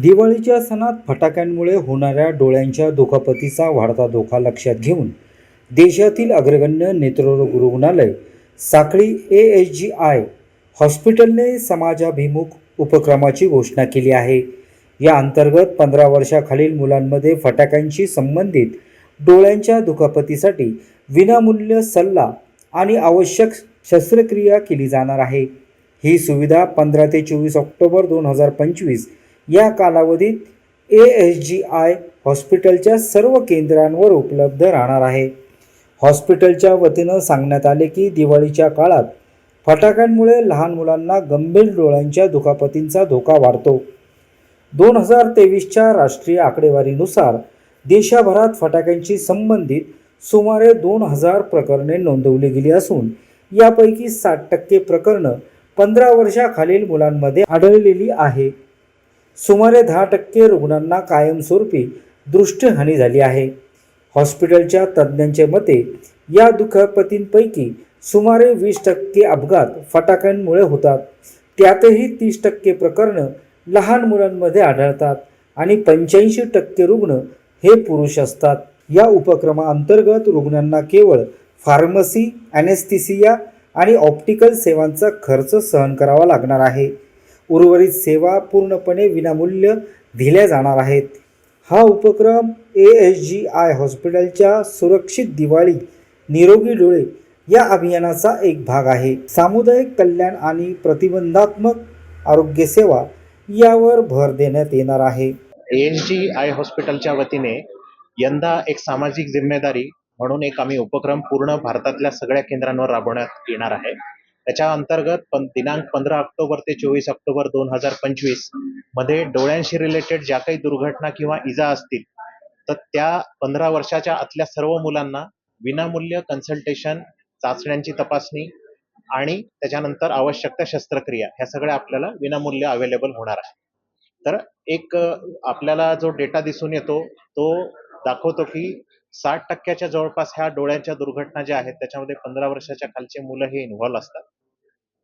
दिवाळीच्या सणात फटाक्यांमुळे होणाऱ्या डोळ्यांच्या दुखापतीचा वाढता धोका लक्षात घेऊन देशातील अग्रगण्य नेत्ररोग रुग्णालय साखळी ए एच जी आय हॉस्पिटलने समाजाभिमुख उपक्रमाची घोषणा केली आहे. या अंतर्गत पंधरा वर्षाखालील मुलांमध्ये फटाक्यांशी संबंधित डोळ्यांच्या दुखापतीसाठी विनामूल्य सल्ला आणि आवश्यक शस्त्रक्रिया केली जाणार आहे. ही सुविधा पंधरा ते चोवीस ऑक्टोबर दोन हजार पंचवीस या कालावधीत ए एस जी आय हॉस्पिटलच्या सर्व केंद्रांवर उपलब्ध राहणार आहे. हॉस्पिटलच्या वतीनं सांगण्यात आले की दिवाळीच्या काळात फटाक्यांमुळे लहान मुलांना गंभीर डोळ्यांच्या दुखापतींचा धोका वाढतो. दोन हजार तेवीसच्या राष्ट्रीय आकडेवारीनुसार देशभरात फटाक्यांशी संबंधित सुमारे दोन हजार प्रकरणे नोंदवली गेली असून यापैकी साठ टक्के प्रकरणं पंधरा वर्षाखालील मुलांमध्ये आढळलेली आहे. सुमारे दहा टक्के रुग्णांना कायमस्वरूपी दृष्टहानी झाली आहे. हॉस्पिटलच्या तज्ज्ञांच्या मते या दुखापतींपैकी सुमारे वीस टक्के अपघात फटाक्यांमुळे होतात. त्यातही तीस टक्के प्रकरणं लहान मुलांमध्ये आढळतात आणि पंच्याऐंशी टक्के रुग्ण हे पुरुष असतात. या उपक्रमाअंतर्गत रुग्णांना केवळ फार्मसी ॲनेस्थिसिया आणि ऑप्टिकल सेवांचा खर्च सहन करावा लागणार आहे. उर्वरित सेवा पूर्णपणे विनामूल्य दिल्या जाणार आहेत. हा उपक्रम ए एस जी आय हॉस्पिटलच्या सुरक्षित दिवाळी निरोगी डोळे या अभियानाचा एक भाग आहे. सामुदायिक कल्याण आणि प्रतिबंधात्मक आरोग्य सेवा यावर भर देण्यात येणार आहे. ए एन जी आय हॉस्पिटलच्या वतीने यंदा एक सामाजिक जिम्मेदारी म्हणून एक आम्ही उपक्रम पूर्ण भारतातल्या सगळ्या केंद्रांवर राबवण्यात येणार आहे. त्याच्या अंतर्गत पण दिनांक पंधरा ऑक्टोबर ते चोवीस ऑक्टोबर दोन हजार पंचवीसमध्ये डोळ्यांशी रिलेटेड ज्या काही दुर्घटना किंवा इजा असतील तर त्या पंधरा वर्षाच्या आतल्या सर्व मुलांना विनामूल्य कन्सल्टेशन चाचण्यांची तपासणी आणि त्याच्यानंतर आवश्यक त्या शस्त्रक्रिया ह्या सगळ्या आपल्याला विनामूल्य अवेलेबल होणार आहे तर एक आपल्याला जो डेटा दिसून येतो तो दाखवतो की साठ टक्क्याच्या जवळपास ह्या डोळ्यांच्या दुर्घटना ज्या आहेत त्याच्यामध्ये पंधरा वर्षाच्या खालचे मुलं हे इन्व्हॉल्व्ह असतात.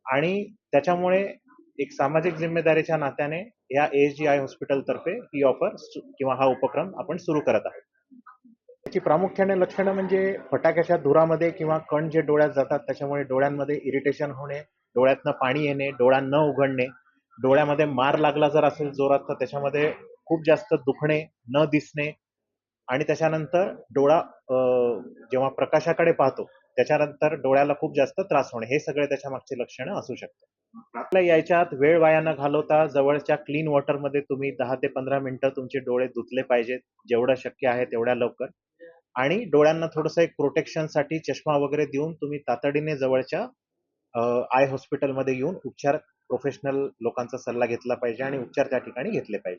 आणि त्याच्यामुळे एक सामाजिक जिम्मेदारीच्या नात्याने या एस जी आय हॉस्पिटल तर्फे ही ऑफर किंवा हा उपक्रम आपण सुरू करत आहोत. त्याची प्रामुख्याने लक्षणं म्हणजे फटाक्याच्या धुरामध्ये किंवा कण जे डोळ्यात जातात त्याच्यामुळे डोळ्यांमध्ये इरिटेशन होणे डोळ्यातनं पाणी येणे डोळ्या न उघडणे डोळ्यामध्ये मार लागला जर असेल जोरात तर त्याच्यामध्ये खूप जास्त दुखणे न दिसणे आणि त्याच्यानंतर डोळा जेव्हा प्रकाशाकडे पाहतो त्याच्यानंतर डोळ्याला खूप जास्त त्रास होणे हे सगळे त्याच्या मागचे लक्षणं असू शकतात. आपल्या याच्यात वेळ वाया न घालवता जवळच्या क्लीन वॉटरमध्ये तुम्ही दहा ते पंधरा मिनिटं तुमचे डोळे धुतले पाहिजेत जेवढं शक्य आहे तेवढ्या लवकर. आणि डोळ्यांना थोडंसं एक प्रोटेक्शनसाठी चष्मा वगैरे देऊन तुम्ही तातडीने जवळच्या आय हॉस्पिटलमध्ये येऊन उपचार प्रोफेशनल लोकांचा सल्ला घेतला पाहिजे आणि उपचार त्या ठिकाणी घेतले पाहिजे.